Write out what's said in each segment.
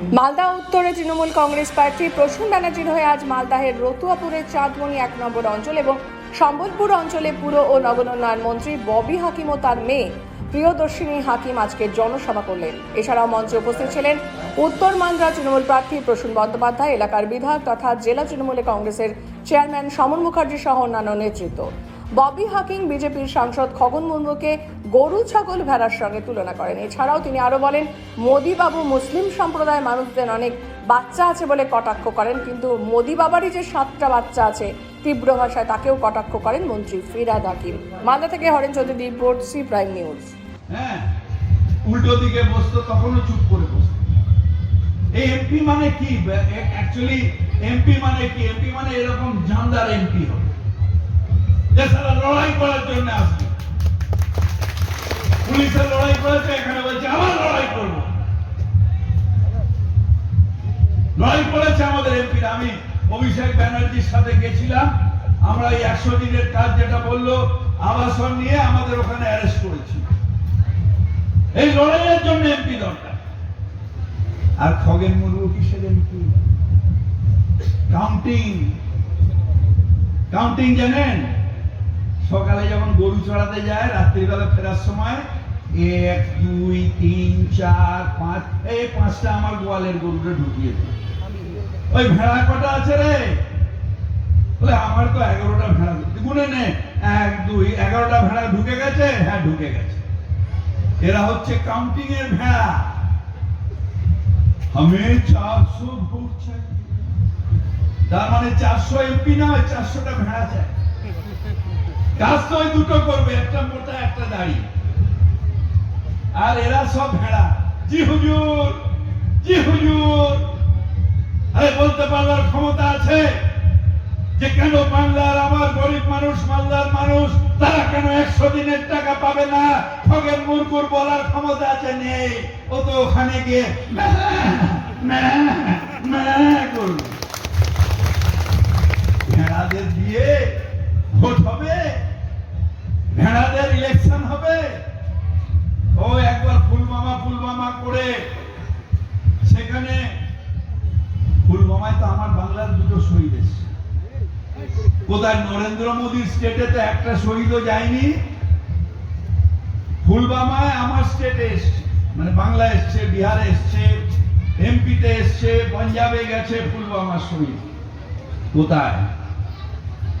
মালদা উত্তরে তৃণমূল কংগ্রেস প্রার্থী প্রসূন ব্যানার্জির হয়ে আজ মালদাহের রতুয়াপুরের চাঁদমণি এক নম্বর অঞ্চল এবং সম্বলপুর অঞ্চলে পুর ও নগরোন্নয়ন মন্ত্রী ববি হাকিম ও তার মেয়ে প্রিয়দর্শিনী হাকিম আজকে জনসভা করলেন। এছাড়াও মঞ্চে উপস্থিত ছিলেন উত্তর মালদা তৃণমূল প্রার্থী প্রসূন বন্দ্যোপাধ্যায়, এলাকার বিধায়ক তথা জেলা তৃণমূলে কংগ্রেসের চেয়ারম্যান সমর মুখার্জি সহ অন্যান্য নেতৃত্ব। ববি হাকিং বিজেপির সাংসদ খগন মুর্মুকে গরু, ছাগল ভেড়ার সঙ্গে তুলনা করেন। এছাড়াও তিনি আরও বলেন মোদি বাবু মুসলিম সম্প্রদায়ের মানুষদের অনেক বাচ্চা আছে বলে কটাক্ষ করেন, কিন্তু মোদি বাবারই যে সাতটা বাচ্চা আছে, তীব্র ভাষায় তাকেও কটাক্ষ করেন মন্ত্রী ফিরাদ হাকিম মালদা থেকে Haren Chowdhury, report, C prime news. হ্যাঁ উল্টো দিকে বসতো, তখনও চুপ করে বসতো। এই এমপি মানে কি? অ্যাকচুয়ালি এমপি মানে কি? এমপি মানে এরকম জানদার এমপি হবে। যে সারা লড়াই করার জন্য আসবে। পুলিশের লড়াই করেছে, এখানে বলছে, আবার লড়াই করব। লড়াই করেছে আমাদের এমপি আমি অভিষেক ব্যানার্জির সাথে গেছিলাম। আমরা এই একশো দিনের কাজ যেটা বলল, আবাসন নিয়ে আমাদের ওখানে অ্যারেস্ট করেছি। এই লড়াইয়ের জন্য এমপি দরকার। আর খগেন মুর্মু কিসের এমপি কাউন্টিং। কাউন্টিং জানেন? সকালে যখন গরু চড়াতে যায়, রাত্রিবেলা ফেরার সময় এক, দুই, তিন, চার, পাঁচ। এই পাঁচটা আমার গোয়ালের গরুটা ঢুকিয়ে দেয় ওই ভেড়া কটা আছে রে? বলে আমার তো এগারোটা ভেড়া গুনে নে। এক, দুই, এগারোটা ভেড়া ঢুকে গেছে? হ্যাঁ ঢুকে গেছে। এরা হচ্ছে কাউন্টিং এর ভেড়া। আমি চারশো ভোট চাই। তার মানে চারশো এমপি না চারশোটা ভেড়া চাই। কাজ তো ওই দুটো করবে, একটা মোটা, একটা দাড়ি আর এরা সব ভেড়া। জি হুজুর জি হুজুর। আরে বলতে পারবার ক্ষমতা আছে যে কেন বাংলার আমার গরিব মানুষ, মালদার মানুষ, তারা কেন একশো দিনের টাকা পাবে না? খগের মুরগুর বলার ক্ষমতা আছে নেই। ও তো ওখানে গিয়ে ভেড়াদের দিয়ে ভোট হবে। ভেড়াদের ইলেকশন হবে ও একবার ফুলমামা ফুলমামা করে। সেখানে ফুলমামায় তো আমার বাংলার দুটো শহীদ এসছে। কোথায় নরেন্দ্র মোদীর স্টেটে তো একটা শহীদও যায়নি ফুলবামায় আমার স্টেটে এসছে। মানে বাংলা এসছে, বিহারে এসছে এমপিতে এসছে, পাঞ্জাবে গেছে ফুলবামার শহীদ। কোথায়?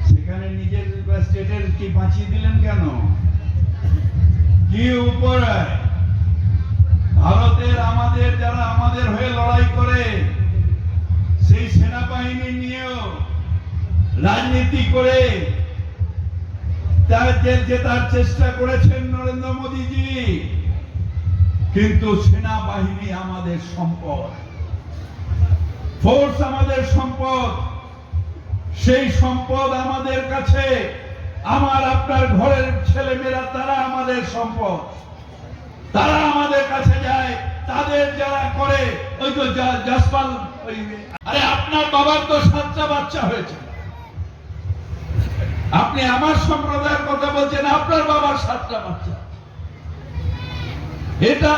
সেখানে নিজের স্টেটের কি বাঁচিয়ে দিলেন কেন? কি উপরে ভারতের আমাদের যারা আমাদের হয়ে লড়াই করে, সেই সেনাবাহিনী নিয়েও রাজনীতি করে তার জেল জেতার চেষ্টা করেছেন নরেন্দ্র মোদীজি, কিন্তু সেনাবাহিনী আমাদের সম্পদ। ফোর্স আমাদের সম্পদ। সেই সম্পদ আমাদের কাছে। আমার আপনার ঘরের ছেলেমেয়েরা, তারা আমাদের সম্পদ। তারা আমাদের কাছে যায়, তাদের যারা করে, ওই তো জাসপাল আরে আপনার বাবার তো সাতটা বাচ্চা হয়েছে। আপনি আমার সম্প্রদায়ের কথা বলছেন, আপনার বাবার সাতটা বাচ্চা। এটা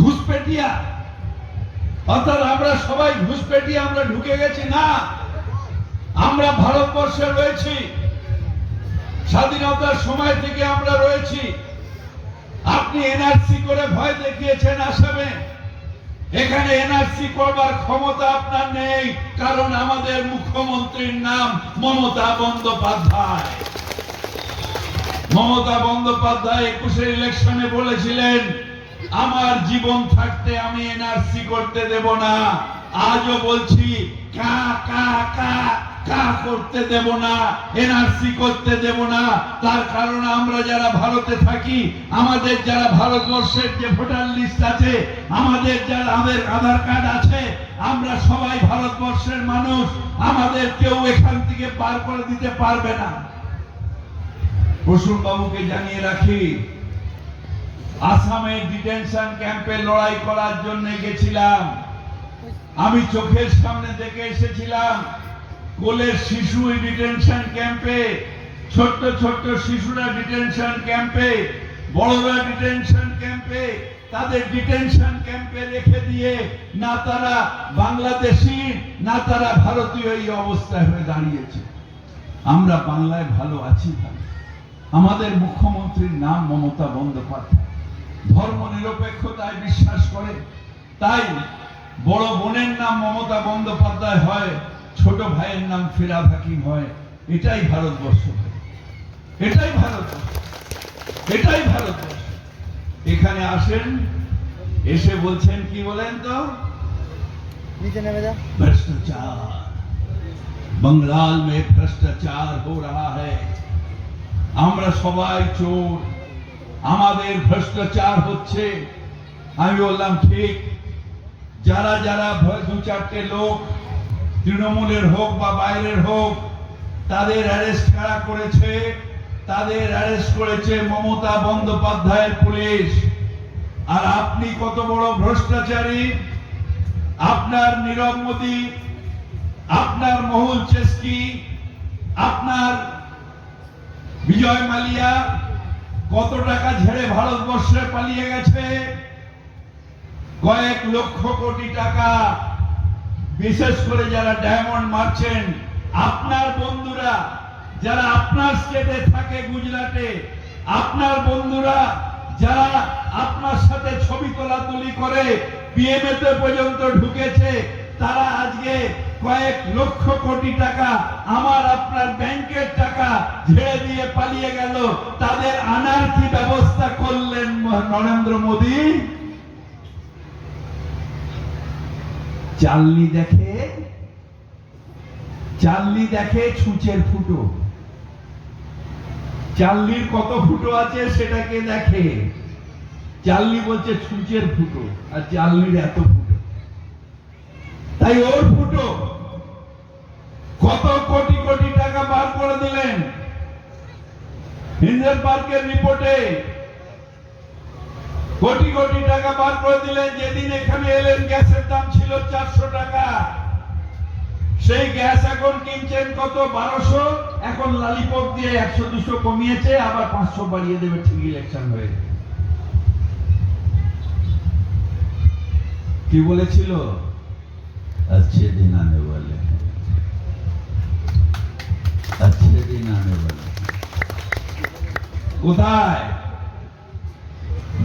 ঘুষপেটিয়া। অর্থাৎ আমরা সবাই ঘুষপেটিয়া, আমরা ঢুকে গেছি, না। আমরা ভারতবর্ষে রয়েছি। স্বাধীনতার সময় থেকে আমরা রয়েছি। আপনি এনআরসি করে ভয় দেখিয়েছেন আসামে। এখানে এনআরসি করবার ক্ষমতা আপনার নেই, কারণ আমাদের মুখ্যমন্ত্রীর নাম মমতা বন্দ্যোপাধ্যায়। মমতা বন্দ্যোপাধ্যায় একুশের ইলেকশনে বলেছিলেন, আমার জীবন থাকতে আমি এনআরসি করতে দেব না। আজও বলছি, কা কা কা কা করতে দেব না এনআরসি করতে দেব না। তার কারণ আমরা যারা ভারতে থাকি, আমাদের যারা ভারতবর্ষের যে ভোটার লিস্ট আছে, আমাদের যারা আমাদের আধার কার্ড আছে, আমরা সবাই ভারতবর্ষের মানুষ। আমাদের কেউ এখান থেকে পার করে দিতে পারবে না। বাবুকে জানিয়ে রাখি, আসামে ডিটেনশন ক্যাম্পে লড়াই করার জন্য গেছিলাম। আমি চোখের সামনে দেখে এসেছিলাম। কোলের শিশু ডিটেনশন ক্যাম্পে ছোট্ট ছোট্ট শিশুরা ডিটেনশন ক্যাম্পে বড়রা ডিটেনশন ক্যাম্পে তাদের ডিটেনশন ক্যাম্পে রেখে দিয়ে না তারা বাংলাদেশি, না তারা ভারতীয় এই অবস্থায় হয়ে দাঁড়িয়েছে। আমরা বাংলায় ভালো আছি আমাদের মুখ্যমন্ত্রীর নাম মমতা বন্দ্যোপাধ্যায়। ধর্ম নিরপেক্ষতায় বিশ্বাস করে। তাই বড় বোনের নাম মমতা বন্দ্যোপাধ্যায় হয়। ছোট ভাইয়ের নাম ফিরাদ হাকিম হয় এটাই ভারতবর্ষ ভাই। এটাই ভারতবর্ষ এটাই ভারতবর্ষ এখানে আসেন এসে বলছেন কি বলেন তো नीचे नेमे जा भ्रष्टाचार बंगाल में भ्रष्टाचार हो रहा है আমরা সবাই চোর আমাদের ভ্রষ্টাচার হচ্ছে আমি বললাম ঠিক যারা যারা ভ- দু চারটে লোক তৃণমূলের হোক বা বাইরের হোক, তাদের অ্যারেস্ট কারা করেছে? তাদের অ্যারেস্ট করেছে মমতা বন্দ্যোপাধ্যায়ের পুলিশ। আর আপনি কত বড় ভ্রষ্টাচারী? আপনার নীরব মোদী আপনার মহুল চেস্কি, আপনার বিজয় মালিয়া কত টাকা ঝেড়ে ভারতবর্ষে পালিয়ে গেছে? কয়েক লক্ষ কোটি টাকা বিশেষ করে যারা ডায়মন্ড মারছেন, আপনার বন্ধুরা, যারা আপনার স্টেটে থাকে গুজরাটে, আপনার বন্ধুরা যারা আপনার সাথে ছবি তোলাতুলি করে বিএমএ তে পর্যন্ত ঢুকেছে, তারা আজকে কয়েক লক্ষ কোটি টাকা আমার আপনার ব্যাংকের টাকা ঝেড়ে দিয়ে পালিয়ে গেল। তাদের আনার কি ব্যবস্থা করলেন নরেন্দ্র মোদী? চালনি দেখে চালনি দেখে ছুঁচের ফুটো। চালনির কত ফুটো আছে সেটাকে দেখে। চালনি বলছে ছুঁচের ফুটো, আর চালনির এত ফুটো। তাই ওর ফুটো, কত কোটি কোটি টাকা বার করে দিলেন। হিন্দের পার্কের রিপোর্টে কোটি কোটি টাকা বার করে দিলেন যেদিন এখানে এলেন গ্যাসের দাম ছিল চারশো টাকা সেই গ্যাস এখন কিনছেন কত বারোশো এখন লালিপপ দিয়ে একশো দুশো কমিয়েছে আবার পাঁচশো বাড়িয়ে দেবে ঠিক ইলেকশন হয়ে কি বলেছিল अच्छे दिन आने वाले हैं अच्छे दिन आने वाले हैं কোথায়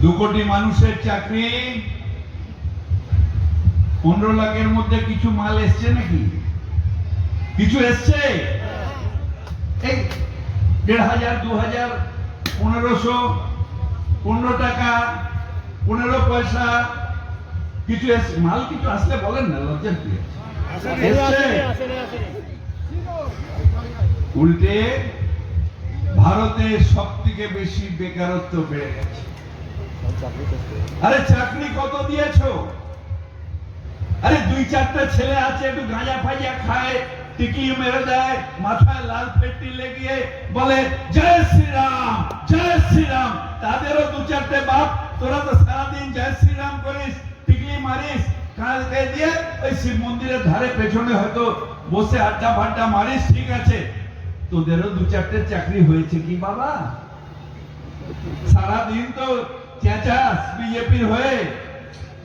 দু কোটি মানুষের চাকরি। পনেরো লাখের মধ্যে কিছু মাল এসছে নাকি? কিছু এসছে? এই দেড় হাজার দু হাজার পনেরোশো পনেরো টাকা পনেরো পয়সা কিছু এসছে। মাল কিছু আসলে বলেন না লজ্জার কি উল্টে ভারতে সব থেকে বেশি বেকারত্ব বেড়ে গেছে। আরে চাকরি কত আরে দুই চারটা ছেলে আছে, একটু গাঁজা ফাজা খায় টিকি মেরে দেয়, মাথায় লাল পেট্টি লেগিয়ে বলে, জয় শ্রীরাম জয় শ্রীরাম। তাদেরও দু চারটে বাপ, তোরা তো সারাদিন জয় শ্রীরাম করিস, টিকলি মারিস কালকে দিয়ে ওই শিব মন্দিরের ধারে পেছনে হয়তো বসে আড্ডা ফাড্ডা মারিস, ঠিক আছে? তোদেরও দু চারটে চাকরি হয়েছে কি বাবা? সারাদিন তো চেঁচাস বিজেপির হয়ে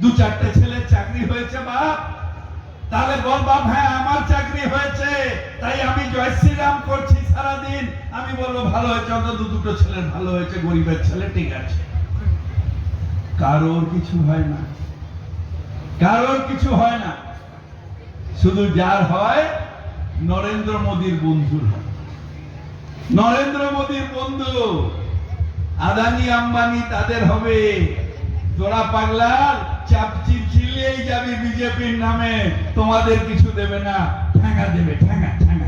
দু চারটে ছেলের চাকরি হয়েছে বাপ তাহলে বল বাপ হ্যাঁ আমার চাকরি হয়েছে। তাই আমি জয় করছি সারাদিন। আমি বলব, ভালো হয়েছে, অন্তত দুটো ভালো হয়েছে, গরিবের ছেলে ঠিক আছে। কারোর কিছু হয় না। কারোর কিছু হয় না। শুধু যার হয়, নরেন্দ্র মোদীর বন্ধুর হয়। নরেন্দ্র মোদীর বন্ধু। আদানি আম্বানি তাদের হবে। তোরা পাগলার চাপ চিল্লিয়েই যাবে বিজেপির নামে। তোমাদের কিছু দেবে না। ঠেঙ্গা দেবে ঠেঙ্গা ঠেঙ্গা